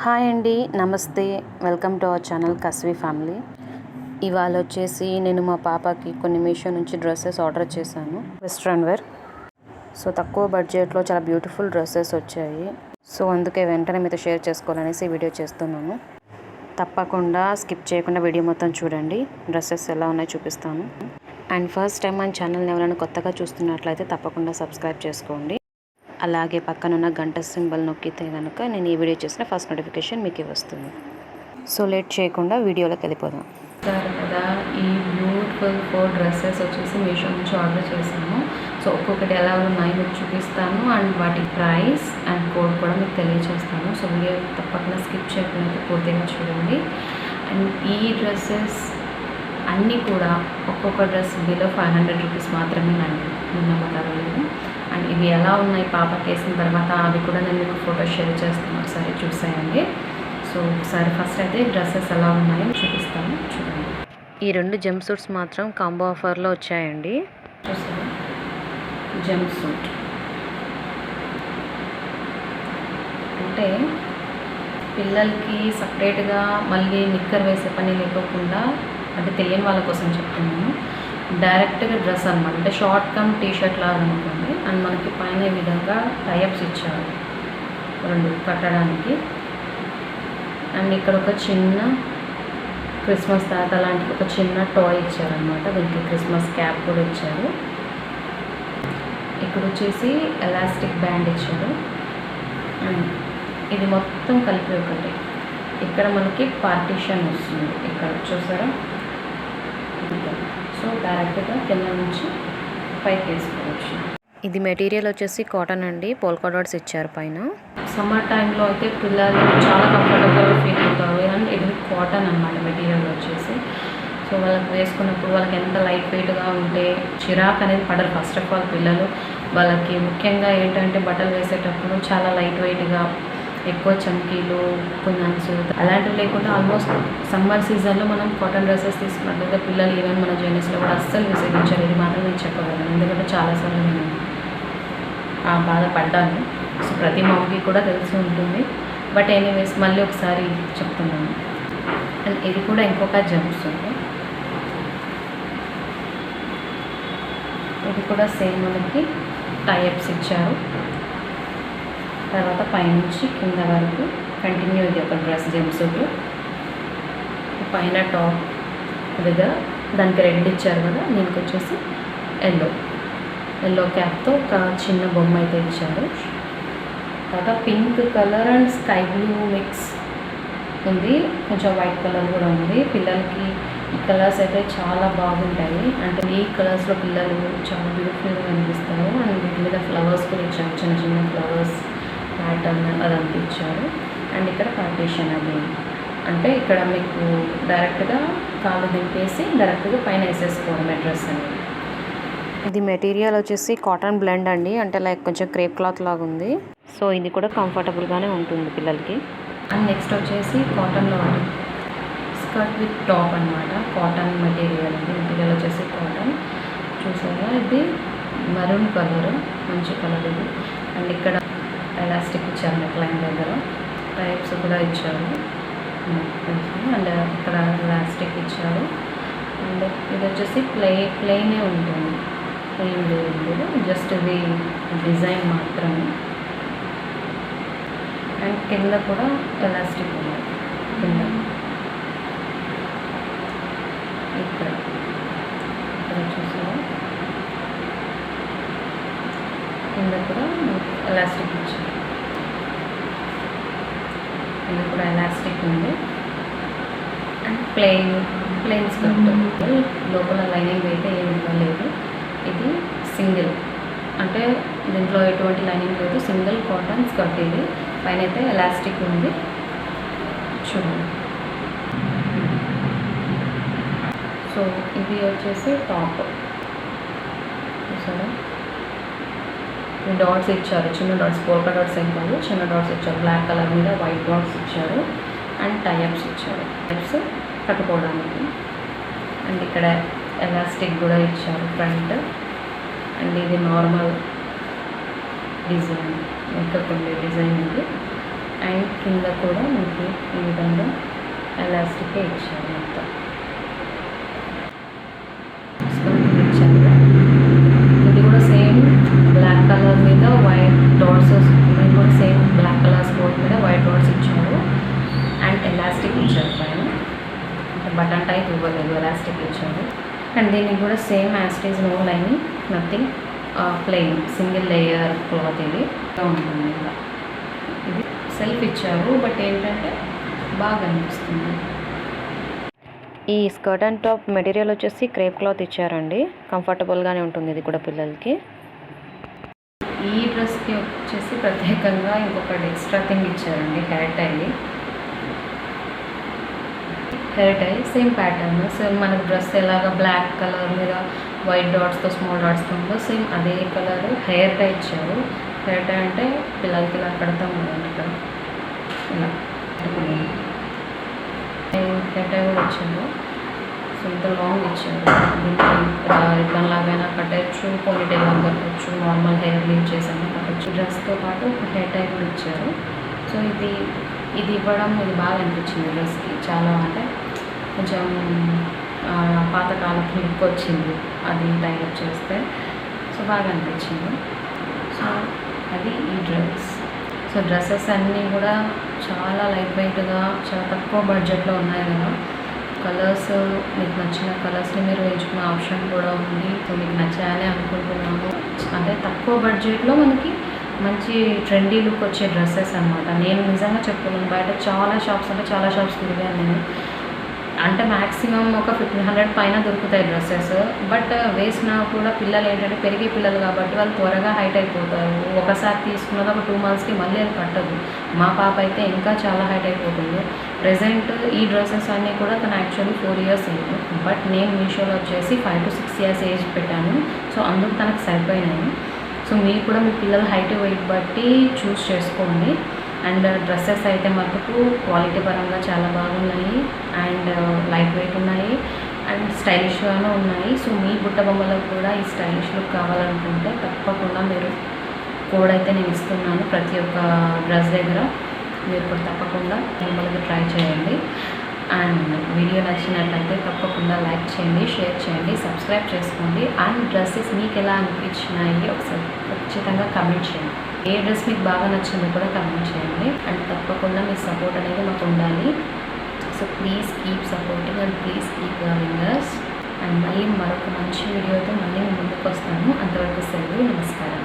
Hi అండి నమస్తే. Welcome to our channel Kasvi family. ఇవాళ వచ్చేసి నేను మా పాపకి కొన్ని మీషో నుంచి డ్రెస్సెస్ ఆర్డర్ చేశాను. వెస్ట్రన్ వేర్ సో తక్కువ బడ్జెట్లో చాలా బ్యూటిఫుల్ డ్రెస్సెస్ వచ్చాయి. సో అందుకే వెంటనే మీతో షేర్ చేసుకోవాలనేసి వీడియో చేస్తున్నాను. తప్పకుండా స్కిప్ చేయకుండా వీడియో మొత్తం చూడండి. డ్రెస్సెస్ ఎలా ఉన్నాయో చూపిస్తాను. అండ్ ఫస్ట్ టైం మన ఛానల్ని ఎవరైనా కొత్తగా చూస్తున్నట్లయితే తప్పకుండా సబ్స్క్రైబ్ చేసుకోండి. అలాగే పక్కనున్న గంట సింబల్ నొక్కితే కనుక నేను ఈ వీడియో చేసిన ఫస్ట్ నోటిఫికేషన్ మీకు వస్తుంది. సో లేట్ చేయకుండా వీడియోలోకి వెళ్ళిపోదాం. సార్ కదా ఈ బ్యూటిఫుల్ ఫోర్ డ్రెస్సెస్ వచ్చేసి మీషో నుంచి ఆర్డర్ చేశాను. సో ఒక్కొక్కటి ఎలా ఉన్నాయి మీకు చూపిస్తాను. అండ్ వాటి ప్రైస్ అండ్ కోడ్ కూడా మీకు తెలియజేస్తాను సో వీడియో తప్పకుండా స్కిప్ చేయకుండా పూర్తిగా చూడండి. అండ్ ఈ డ్రెస్సెస్ అన్నీ కూడా ఒక్కొక్క dress below five hundred rupees మాత్రమే నేను నిన్నమ్మటారు అండ్ ఇవి ఎలా ఉన్నాయి పాపకి వేసిన తర్వాత అవి కూడా నేను మీకు ఫోటో షేర్ చేస్తాను ఒకసారి చూసేయండి. సో ఒకసారి ఫస్ట్ అయితే డ్రెస్సెస్ ఎలా ఉన్నాయో చూపిస్తాను. చూడండి. ఈ రెండు జంప్ సూట్స్ మాత్రం కాంబో ఆఫర్లో వచ్చాయండి. చూస్తాను జంప్ సూట్ అంటే పిల్లలకి సపరేట్గా మళ్ళీ నిక్కర్ వేసే పని లేకోకుండా అంటే తెలియని వాళ్ళ కోసం చెప్తున్నాను. డైరెక్ట్గా డ్రెస్ అనమాట అంటే షార్ట్ కమ్ టీ షర్ట్ లాగా అనుకోండి అండ్ మనకి పైన ఈ విధంగా టైప్స్ ఇచ్చారు. రెండు కట్టడానికి. అండ్ ఇక్కడ ఒక చిన్న క్రిస్మస్ తాత లాంటి ఒక చిన్న టాయ్ ఇచ్చారనమాట దీనికి క్రిస్మస్ క్యాప్ కూడా ఇచ్చారు. ఇక్కడ వచ్చేసి ఎలాస్టిక్ బ్యాండ్ ఇచ్చారు. అండ్ ఇది మొత్తం కలిపి ఒకటి. ఇక్కడ మనకి పార్టీషన్ వస్తుంది. ఇక్కడ చూసారా? సో డైరెక్ట్గా కింద నుంచి పైకి వేసుకోవచ్చు. ఇది మెటీరియల్ వచ్చేసి కాటన్ అండి. పోల్కా డాట్స్ ఇచ్చారు పైన. సమ్మర్ టైంలో అయితే పిల్లలు చాలా కంఫర్టబుల్గా ఫీల్ అవుతారు. అండ్ ఇది కాటన్ అనమాట మెటీరియల్ వచ్చేసి. సో వాళ్ళకి వేసుకున్నప్పుడు వాళ్ళకి ఎంత లైట్ వెయిట్గా ఉంటే చిరాక్ అనేది పడరు. ఫస్ట్ ఆఫ్ ఆల్ పిల్లలు వాళ్ళకి ముఖ్యంగా ఏంటంటే బట్టలు వేసేటప్పుడు చాలా లైట్ వెయిట్గా ఎక్కువ చమ్కీలు కునాన్స్ అలాంటివి లేకుండా ఆల్మోస్ట్ సమ్మర్ సీజన్లో మనం కాటన్ డ్రెస్సెస్ తీసుకున్నట్లయితే పిల్లలు ఈవెన్ మన జర్నీస్లో కూడా అస్సలు విసిగించారు ఇది మాత్రం నేను చెప్పగలను. ఎందుకంటే చాలాసార్లు నేను ఆ బాధపడ్డాను సో ప్రతి మామకి కూడా తెలిసి ఉంటుంది. బట్ ఎనీవేస్ మళ్ళీ ఒకసారి చెప్తున్నాను. అండ్ ఇది కూడా ఇంకొక జరుగుతుంది ఇది కూడా సేమ్ మనకి టైప్స్ ఇచ్చారు. తర్వాత పైనుంచి కింద వరకు కంటిన్యూ ఇది ఒక డ్రెస్ జంప్స్ పైన టాప్ దగ్గర దానికి రెడ్ ఇచ్చారు కదా దీనికి వచ్చేసి ఎల్లో ఎల్లో క్యాప్తో ఒక చిన్న బొమ్మ అయితే ఇచ్చారు. తర్వాత pink colour and sky blue mix ఉంది. కొంచెం వైట్ కలర్ కూడా ఉంది. పిల్లలకి ఈ కలర్స్ అయితే చాలా బాగుంటాయి. అంటే ఈ కలర్స్లో పిల్లలు చాలా బ్యూటిఫుల్గా కనిపిస్తారు. అండ్ వీటి మీద ఫ్లవర్స్ కూడా ఇచ్చారు చిన్న చిన్న ఫ్లవర్స్ ప్యాటర్న్ అదంతా ఇచ్చారు అండ్ ఇక్కడ పార్టీషన్ అది. అంటే ఇక్కడ మీకు డైరెక్ట్గా కాళ్ళు దింపేసి డైరెక్ట్గా పైన వేసేసుకోవడం డ్రెస్ అనేది. ఇది మెటీరియల్ వచ్చేసి కాటన్ బ్లెండ్ అండి. అంటే లైక్ కొంచెం క్రేప్ క్లాత్ లాగా ఉంది. సో ఇది కూడా కంఫర్టబుల్గానే ఉంటుంది పిల్లలకి. అండ్ నెక్స్ట్ వచ్చేసి కాటన్లో స్కర్ట్ విత్ టాప్ అనమాట కాటన్ మెటీరియల్ ఇది మెటీరియల్ వచ్చేసి కాటన్ చూసారా? ఇది మరూన్ కలర్ మంచి కలర్ ఇది. అండ్ ఇక్కడ ఎలాస్టిక్ ఇచ్చారు నెక్ లైన్ దగ్గర. టైప్స్ కూడా ఇచ్చారు. Hmm, అండ్ uh, ఇక్కడ ఎలాస్టిక్ ఇచ్చారు. అండ్ ఇది వచ్చేసి ప్లే ప్లెయినే ఉంటుంది. ప్లెయిన్ లేదు జస్ట్ ఇది డిజైన్ మాత్రమే. అండ్ కింద కూడా ఎలాస్టిక్ ఉన్నాయి కింద. ఇక్కడ. ఇక్కడ చూసారా? కింద కూడా ఎలాస్టిక్ ఇచ్చారు. కింద కూడా ఎలాస్టిక్ ఉంది. అండ్ ప్లెయిన్ ప్లెయిన్ స్కర్ట్ లోపల లైనింగ్ అయితే ఏమి ఇవ్వలేదు. ఇది సింగిల్. అంటే దీంట్లో ఎటువంటి లైనింగ్ లేదు. సింగిల్ కాటన్ స్కర్ట్ ఇది. పైన అయితే ఎలాస్టిక్ ఉంది. చూడండి. సో ఇది వచ్చేసి టాప్. చూసారా? డాట్స్ ఇచ్చారు. చిన్న డాట్స్ పోల్కా డాట్స్ ఏం కాదు. చిన్న డాట్స్ ఇచ్చారు. బ్లాక్ కలర్ మీద వైట్ డాట్స్ ఇచ్చారు. అండ్ టైప్స్ ఇచ్చారు. టైప్స్ కట్టుకోవడానికి. అండ్ ఇక్కడ ఎలాస్టిక్ కూడా ఇచ్చారు ఫ్రంట్. అండ్ ఇది నార్మల్ డిజైన్. మేకప్ ఉండే డిజైన్ ఉంది అండ్ కింద కూడా మనకి ఈ విధంగా ఎలాస్టిక్ ఇచ్చారు మొత్తం స్కర్ట్ ఇచ్చారు ఇది కూడా సేమ్ బ్లాక్ కలర్ మీద వైట్ డాట్స్ ఇది కూడా సేమ్ బ్లాక్ కలర్ స్పోర్ట్ మీద వైట్ డాట్స్ ఇచ్చారు అండ్ ఎలాస్టిక్ ఇచ్చారు పైన అంటే బటన్ టైప్ ఇవ్వలేదు ఎలాస్టిక్ ఇచ్చారు. అండ్ దీనికి కూడా same యాస్టేజ్ no line nothing plain single layer cloth ఇది. ఉంటుంది ఇలా. ఇది సెల్ఫ్ ఇచ్చారు బట్ ఏంటంటే బాగా అనిపిస్తుంది. ఈ స్కర్ట్ అండ్ టాప్ మెటీరియల్ వచ్చేసి క్రేప్ క్లాత్ ఇచ్చారండి. కంఫర్టబుల్గానే ఉంటుంది ఇది కూడా పిల్లలకి. ఈ డ్రెస్కి వచ్చేసి ప్రత్యేకంగా ఇంకొకటి ఎక్స్ట్రా థింగ్ ఇచ్చారండి hair tie hair tie same pattern same మనకు డ్రెస్ ఎలాగ బ్లాక్ కలర్ మీద వైట్ డాట్స్తో స్మాల్ డాట్స్తో ఉందో సేమ్ అదే కలర్ హెయిర్ టై ఇచ్చారు. హెయిర్ టై అంటే పిల్లలకి ఇలా కడతాం కదండి ఇక్కడ. ఇలా. హెయిర్ టై కూడా ఇచ్చారు. సో ఇంత లాంగ్ ఇచ్చారు. దీనికి రిబ్బన్ లాగైనా కట్టచ్చు పోనీ టైల్ లాగా కట్టచ్చు నార్మల్ హెయిర్ లీవ్ చేసైనా కట్టచ్చు. డ్రెస్తో పాటు హెయిర్ టై కూడా ఇచ్చారు. సో ఇది ఇది ఇవ్వడం ఇది బాగా అనిపించింది డ్రెస్కి చాలా అంటే కొంచెం పాతకాలపు లుక్ వచ్చింది అది టైప్ చేస్తే. సో బాగా అనిపించింది సో అది ఈ డ్రెస్. సో డ్రెస్సెస్ అన్నీ కూడా చాలా లైట్ వెయిట్గా చాలా తక్కువ బడ్జెట్లో ఉన్నాయి కదా. కలర్స్ మీకు నచ్చిన కలర్స్ని మీరు ఎంచుకునే ఆప్షన్ కూడా ఉంది. సో మీకు నచ్చాయని అనుకుంటున్నాము. అంటే తక్కువ బడ్జెట్లో మనకి మంచి ట్రెండీ లుక్ వచ్చే డ్రెస్సెస్ అనమాట నేను నిజంగా చెప్తున్నాను బయట చాలా షాప్స్ అంటే చాలా షాప్స్ తిరిగాను నేను. అంటే మ్యాక్సిమం ఒక ఫిఫ్టీన్ హండ్రెడ్ పైన దొరుకుతాయి డ్రెస్సెస్. బట్ uh, వేసినా కూడా పిల్లలు ఏంటంటే పెరిగే పిల్లలు కాబట్టి వాళ్ళు త్వరగా హైట్ అయిపోతారు. ఒకసారి తీసుకున్నది ఒక టూ మంత్స్కి మళ్ళీ అది పట్టదు. మా పాప అయితే ఇంకా చాలా హైట్ అయిపోతుంది. ప్రజెంట్ ఈ డ్రెస్సెస్ అన్నీ కూడా తను actually four years age but నేను మీషోలో వచ్చేసి five to six years age పెట్టాను. సో అందుకు తనకు సరిపోయినాయి. సో మీరు కూడా మీ పిల్లల హైట్ వెయిట్ బట్టి చూస్ చేసుకోండి. అండ్ డ్రెస్సెస్ అయితే మటుకు క్వాలిటీ పరంగా చాలా బాగున్నాయి. అండ్ లైట్ వెయిట్ ఉన్నాయి. అండ్ స్టైలిష్గాను ఉన్నాయి. సో మీ బుట్ట బొమ్మలకు కూడా ఈ స్టైలిష్ లుక్ కావాలనుకుంటే తప్పకుండా మీరు కోడ్ అయితే నేను ఇస్తున్నాను ప్రతి ఒక్క డ్రెస్ దగ్గర. మీరు కూడా తప్పకుండా బొమ్మలకి ట్రై చేయండి. అండ్ వీడియో నచ్చినట్లయితే తప్పకుండా లైక్ చేయండి షేర్ చేయండి సబ్స్క్రైబ్ చేసుకోండి. అండ్ డ్రెస్సెస్ మీకు ఎలా అనిపించినాయి ఒకసారి ఖచ్చితంగా కమెంట్ చేయండి. ఏ డ్రెస్ మీకు బాగా నచ్చిందో కూడా కమెంట్ చేయండి. అండ్ తప్పకుండా మీ సపోర్ట్ అనేది మాకు ఉండాలి. So please keep supporting and please keep loving us and మళ్ళీ మరొక మంచి వీడియోతో మళ్ళీ ముందుకు వస్తాము అంతవరకు సెలవు నమస్కారం.